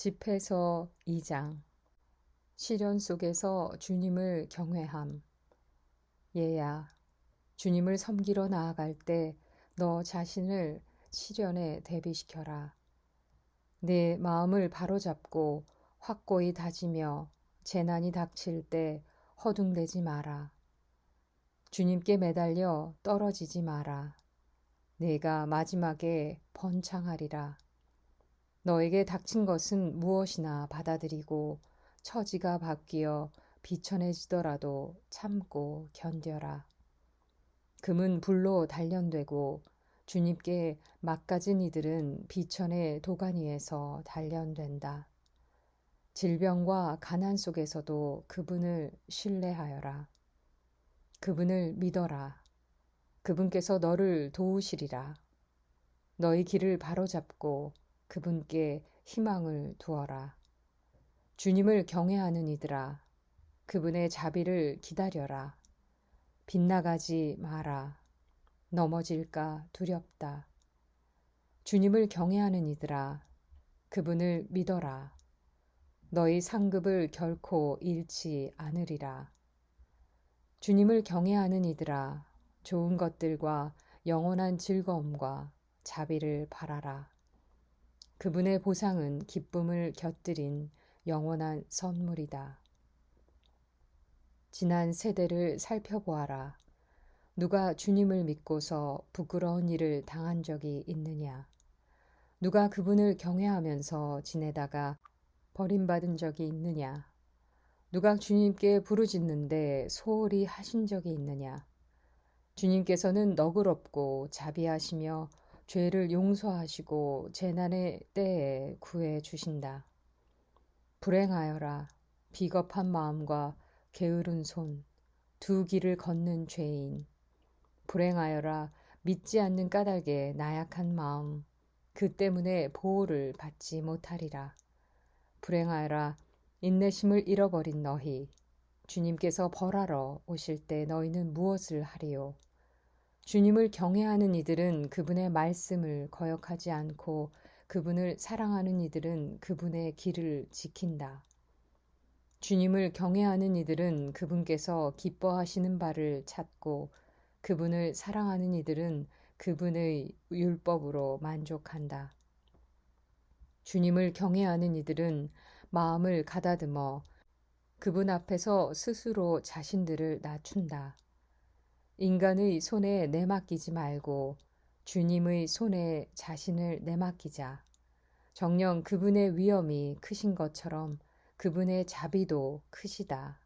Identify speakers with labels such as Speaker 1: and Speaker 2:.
Speaker 1: 집회서 2장 시련 속에서 주님을 경외함. 얘야 주님을 섬기러 나아갈 때 너 자신을 시련에 대비시켜라. 내 마음을 바로잡고 확고히 다지며 재난이 닥칠 때 허둥대지 마라. 주님께 매달려 떨어지지 마라. 내가 마지막에 번창하리라 너에게 닥친 것은 무엇이나 받아들이고 처지가 바뀌어 비천해지더라도 참고 견뎌라. 금은 불로 단련되고 주님께 막가진 이들은 비천의 도가니에서 단련된다. 질병과 가난 속에서도 그분을 신뢰하여라. 그분을 믿어라. 그분께서 너를 도우시리라. 너희 길을 바로잡고 그분께 희망을 두어라. 주님을 경외하는 이들아, 그분의 자비를 기다려라. 빗나가지 마라. 넘어질까 두렵다. 주님을 경외하는 이들아, 그분을 믿어라. 너희 상급을 결코 잃지 않으리라. 주님을 경외하는 이들아, 좋은 것들과 영원한 즐거움과 자비를 바라라. 그분의 보상은 기쁨을 곁들인 영원한 선물이다. 지난 세대를 살펴보아라. 누가 주님을 믿고서 부끄러운 일을 당한 적이 있느냐? 누가 그분을 경외하면서 지내다가 버림받은 적이 있느냐? 누가 주님께 부르짖는데 소홀히 하신 적이 있느냐? 주님께서는 너그럽고 자비하시며 죄를 용서하시고 재난의 때에 구해 주신다. 불행하여라 비겁한 마음과 게으른 손, 두 길을 걷는 죄인. 불행하여라 믿지 않는 까닭에 나약한 마음, 그 때문에 보호를 받지 못하리라. 불행하여라 인내심을 잃어버린 너희. 주님께서 벌하러 오실 때 너희는 무엇을 하리요? 주님을 경외하는 이들은 그분의 말씀을 거역하지 않고 그분을 사랑하는 이들은 그분의 길을 지킨다. 주님을 경외하는 이들은 그분께서 기뻐하시는 바를 찾고 그분을 사랑하는 이들은 그분의 율법으로 만족한다. 주님을 경외하는 이들은 마음을 가다듬어 그분 앞에서 스스로 자신들을 낮춘다. 인간의 손에 내맡기지 말고 주님의 손에 자신을 내맡기자. 정녕 그분의 위엄이 크신 것처럼 그분의 자비도 크시다.